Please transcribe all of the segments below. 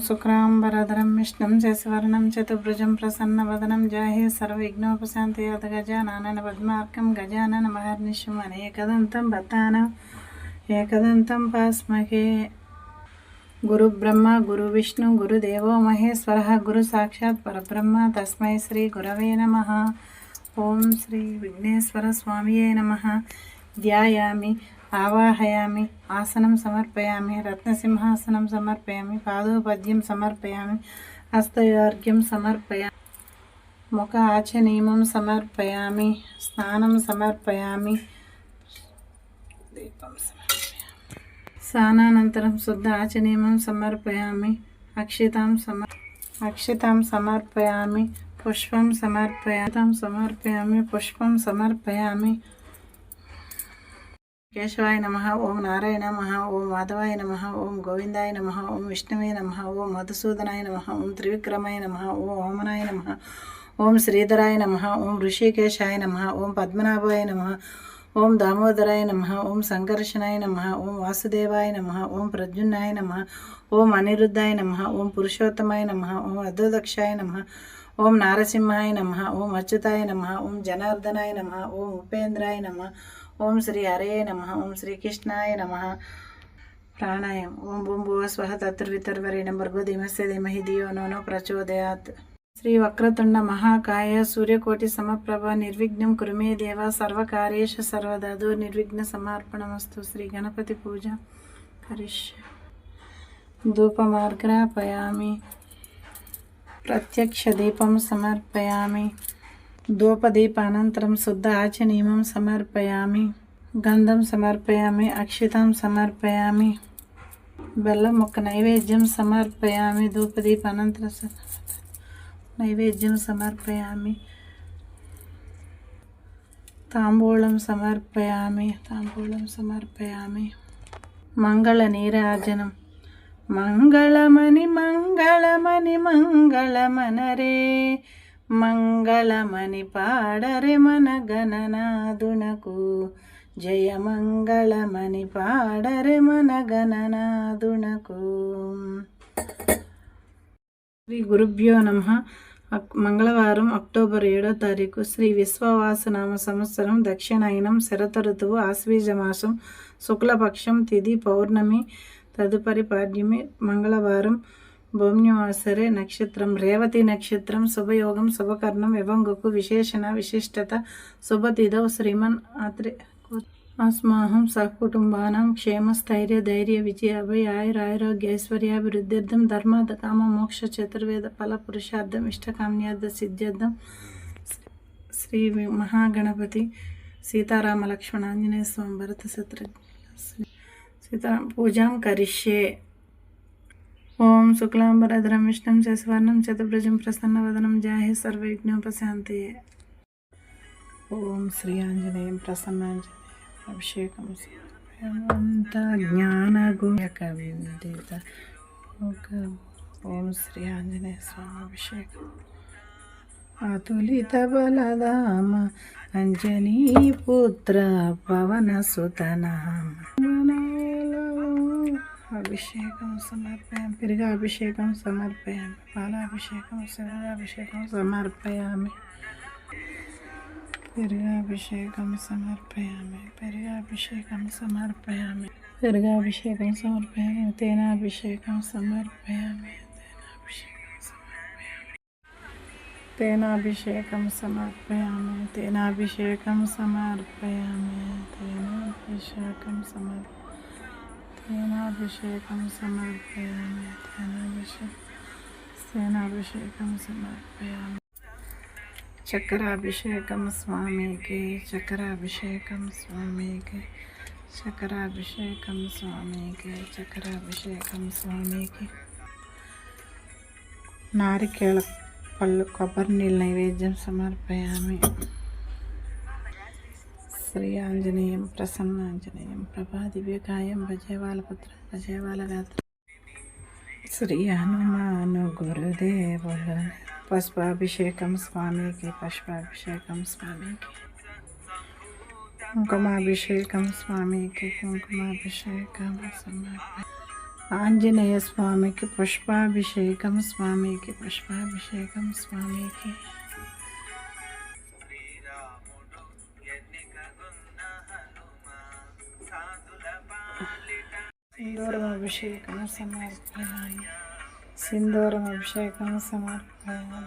శుక్రాం శుక్రాంబరధరం విష్ణుం శశివర్ణం చతుర్భుజం ప్రసన్నవదనం జాహే సర్వవిఘ్నోపశాంతి అత గజానన పద్మార్కం గజానన మహర్నిశం అనేకదంతం భతానం ఏకదంతం పాస్మహే. గురుబ్రహ్మ గురు విష్ణు గురుదేవో మహేశ్వర గురు సాక్షాత్ పరబ్రహ్మ తస్మై శ్రీ గురవే నమ. ఓం శ్రీ విఘ్నేశ్వర స్వామియే నమ. ధ్యాయామి ఆవాహయామి ఆసనం సమర్పయామి రత్నసింహాసనం సమర్పయామి పాదోపద్యం సమర్పయామి హస్తయోర్ఘ్యం సమర్పయామి ముఖ ఆచనీయమం సమర్పయామి స్నానం సమర్పయామి దీపం సమర్పయామి స్నానానంతరం శుద్ధ ఆచనీయమం సమర్పయామి అక్షితాం సమర్ అక్షితాం సమర్పయామి పుష్పం సమర్పయామి సమర్పయామి పుష్పం సమర్పయామి కేశవాయ నమ ఓం నారాయణ నమ ఓం మాధవాయ నమ ఓం గోవిందాయ నమ ఓం విష్ణువే నమ ఓం మధుసూదనాయ నమ ఓం త్రివిక్రమాయ నమ ఓం ఓమనాయ నమ ఓం శ్రీధరాయ నమ ఓం ఋషికేశాయ నమ ఓం పద్మనాభాయ నమ ఓం దామోదరాయ నమ ఓం సంకర్షణాయ నమ ఓం వాసుదేవాయ నమ ఓం ప్రద్యున్నాయ నమ ఓం అనిరుద్ధాయ నమ ఓం పురుషోత్తమాయ నమ ఓం అధోదక్షాయ నమ ఓం నారసింహాయ నమ ఓం అచ్యుతాయ నమ ఓం జనార్దనాయ నమ ఓం ఉపేంద్రాయ నమ ఓం శ్రీ హరే నమ ఓం శ్రీకృష్ణాయ నమ ప్రాణాయం ఓం ఓం భువ స్వహ తత్రువితర్వరేణ భర్గో ధీమస్య ధీమహి ధియో నోనో ప్రచోదయాత్ శ్రీ వక్రతుండ మహాకాయ సూర్యకోటి సమప్రభ నిర్విఘ్నం కురుమే దేవ సర్వకార్యేష సర్వదాదు నిర్విఘ్న సమర్పణమస్తు శ్రీ గణపతి పూజ కరిష్య ధూపమార్గ్రాపయామి ప్రత్యక్ష దీపం సమర్పయామి ధూపదీపానంతరం శుద్ధ ఆచనీయమం సమర్పయామి. గంధం సమర్పయామి. అక్షితం సమర్పయామి. బెల్లం ఒక నైవేద్యం సమర్పయామి. ధూపదీపానంతరం స- నైవేద్యం సమర్పయామి. తాంబూలం సమర్పయామి. తాంబూలం సమర్పయామి. మంగళ నీరాజనం. మంగళమని మంగళమని మంగళమనరే. మంగళమని పాడరే మన గణనాదునకు జయ మంగళమని పాడరే మన గణనాదునకు శ్రీ గురుభ్యో నమ. అక్- మంగళవారం అక్టోబర్ ఏడో తారీఖు శ్రీ విశ్వవాసనామ సంవత్సరం దక్షిణాయనం శరత ఋతువు శుక్లపక్షం తిథి పౌర్ణమి తదుపరి పాడ్యమి మంగళవారం భౌమ్యవాసరే నక్షత్రం. రేవతి నక్షత్రం శుభయోగం శుభకర్ణం వివంగుకు విశేషణ విశిష్టత శుభతిథౌ శ్రీమన్ ఆత్రే అస్మాహం సకుటుంబానాం క్షేమ స్థైర్య ధైర్య విజయ అభయ ఆయుర ఆరోగ్య ఐశ్వర్యాభివృద్ధ్యర్థం ధర్మ కామ మోక్ష చతుర్వేద ఫల పురుషార్థం ఇష్టకామ్యార్థ సిద్ధ్యర్థం శ్రీ మహాగణపతి సీతారామ లక్ష్మణ ఆంజనేయ స్వామి భరత శత్రు సీతారాం పూజాం కరిష్యే. ఓం శుక్లాంబరధరం విష్ణుం శశివర్ణం చతుర్భుజం ప్రసన్నవదనం జాహే సర్వవిఘ్నోపశాంతి ఓం శ్రీ ఆంజనేయం ప్రసన్నాంజనేయం అభిషేకం అంత జ్ఞానగుణక విదిత ఒక ఓం శ్రీ ఆంజనేయ స్వామి అభిషేకం అతులిత బలధామ అంజనీ పుత్ర పవన సుతనామ అభిషేకం సమర్పయామి పెరుగు అభిషేకం సమర్పయామి పాలాభిషేకం శరీరాభిషేకం సమర్పయామి పెరుగాభిషేకం సమర్పయామి పెరుగాభిషేకం సమర్పయామి పెరుగాభిషేకం సమర్పయామి తేనాభిషేకం సమర్పయామి తేనాభిషేకం సమర్పయామి తేనాభిషేకం సమర్పయామి తేనాభిషేకం సమర్పయామి సేనాభిషేకం సమర్పయామి. సేనాభిషేకం సమర్పయామి. చక్రాభిషేకం స్వామికి చక్రాభిషేకం స్వామికి చక్రాభిషేకం స్వామికి చక్రాభిషేకం స్వామికి నారికేళ పళ్ళు కొబ్బరి నీళ్ళ నైవేద్యం సమర్పయామి. శ్రీ ఆంజనేయం ప్రసన్నాంజనేయం ప్రభాదివ్యకాయం భజేవాలపత్రం భజేవాలగాత్రం శ్రీ హనుమాను గురుదేవుల పుష్పాభిషేకం స్వామికి పుష్పాభిషేకం స్వామికి కుంకుమాభిషేకం స్వామికి కుంకుమాభిషేకం సమర్ప ఆంజనేయ స్వామికి పుష్పాభిషేకం స్వామికి పుష్పాభిషేకం స్వామికి సింధూరం అభిషేకం సమర్పయామి సింధూరం అభిషేకం సమర్పయామి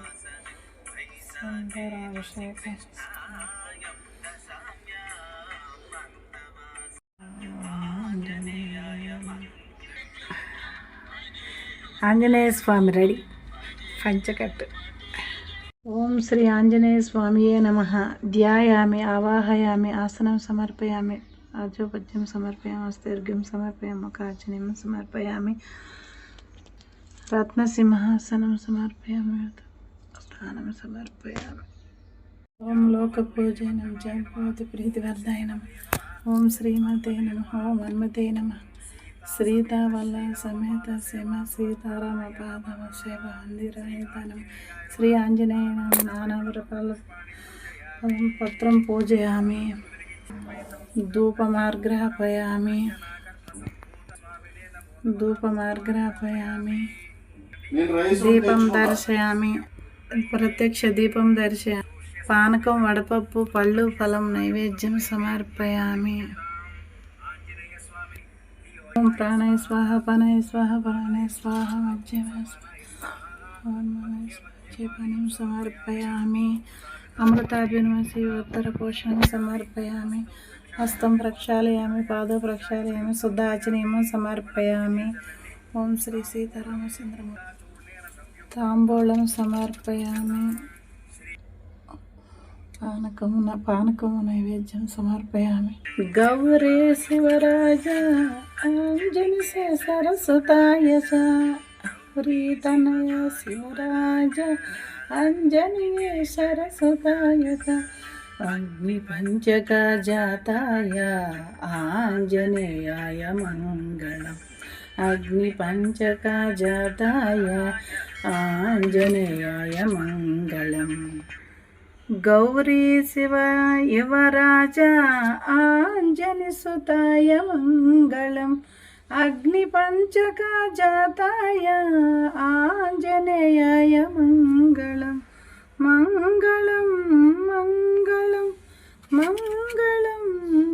సింధూరం అభిషేకం ఆంజనేయ స్వామి రెడీ పంచకట్టు ఓం శ్రీ ఆంజనేయ స్వామియే నమ ధ్యాయామి ఆవాహయామి ఆసనం సమర్పయామి ఆజోపద్యం సమర్పయామి అస్తీర్ఘ్యం సమర్పయామి కాచనీయం సమర్పయామి రత్నసింహాసనం సమర్పయామి స్థానం సమర్పయామి ఓం లోక పూజనం జయభవతి ప్రీతివర్ధాయ నమ ఓం శ్రీమతే నమ ఓం హన్మతే నమ శ్రీతావల్ల సమేత శ్రీమ సీతారామ పాదవ శివ అందిరాయతనం శ్రీ ఆంజనేయ నామ నానావరపాల పత్రం పూజయామి ధూపమార్గ్రహపయామి. ధూపమార్గ్రహపయామి. దీపం దర్శయామి. ప్రత్యక్ష దీపం దర్శయామి. పానకం వడపప్పు పళ్ళు ఫలం నైవేద్యం సమర్పయామి. ఓం ప్రాణాయ స్వాహ పనయ స్వాహ ప్రాణయ స్వాహ మధ్య పానం సమర్పయామి. అమృతాభినమసి ఉత్తర పోషణం సమర్పయామి. హస్తం ప్రక్షాళయామి పాదో ప్రక్షాళయామి శుద్ధాచనీయము సమర్పయామి. ఓం శ్రీ సీతారామచంద్రము తాంబూలం సమర్పయామి. పానకమున పానకము నైవేద్యం సమర్పయామి. గౌరీ శివరాజ అంజని సరస్వతాయ చ ప్రీతనయ శివరాజ అంజని సరస్వతాయ చ అగ్ని పంచక జాతాయ ఆంజనేయాయ మంగళం. అగ్ని పంచక జాతాయ ఆంజనేయాయ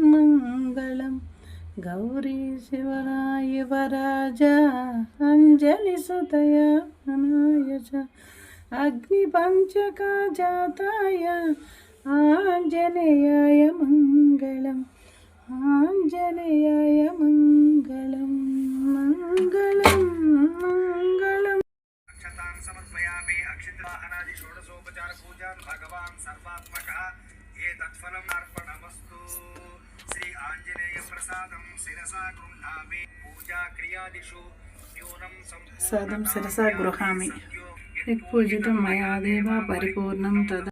మంగళం గౌరీ శివ యువరాజ ఆంజని సుతాయ మంగళం అగ్ని పంచక జాతాయ ఆంజనేయాయ మంగళం మంగళం మంగళం మంగళం మంగళం ఆంజనేయాయ మంగళం మంగళం. మంగళం అక్షతాన్ సమర్పయామి అక్షితవాహనాది షోడశోపచార పూజాన్ భగవాన్ సర్వాత్మక. ఏ తత్ఫలం అర్పణమస్తు శ్రీ ఆంజనేయ ప్రసాదం శిరసా గృహామి. పూజా క్రియాదిషు న్యూనం ప్రసాదం శిరసా గృహామి. పూజితం మయా దేవ పరిపూర్ణం తద.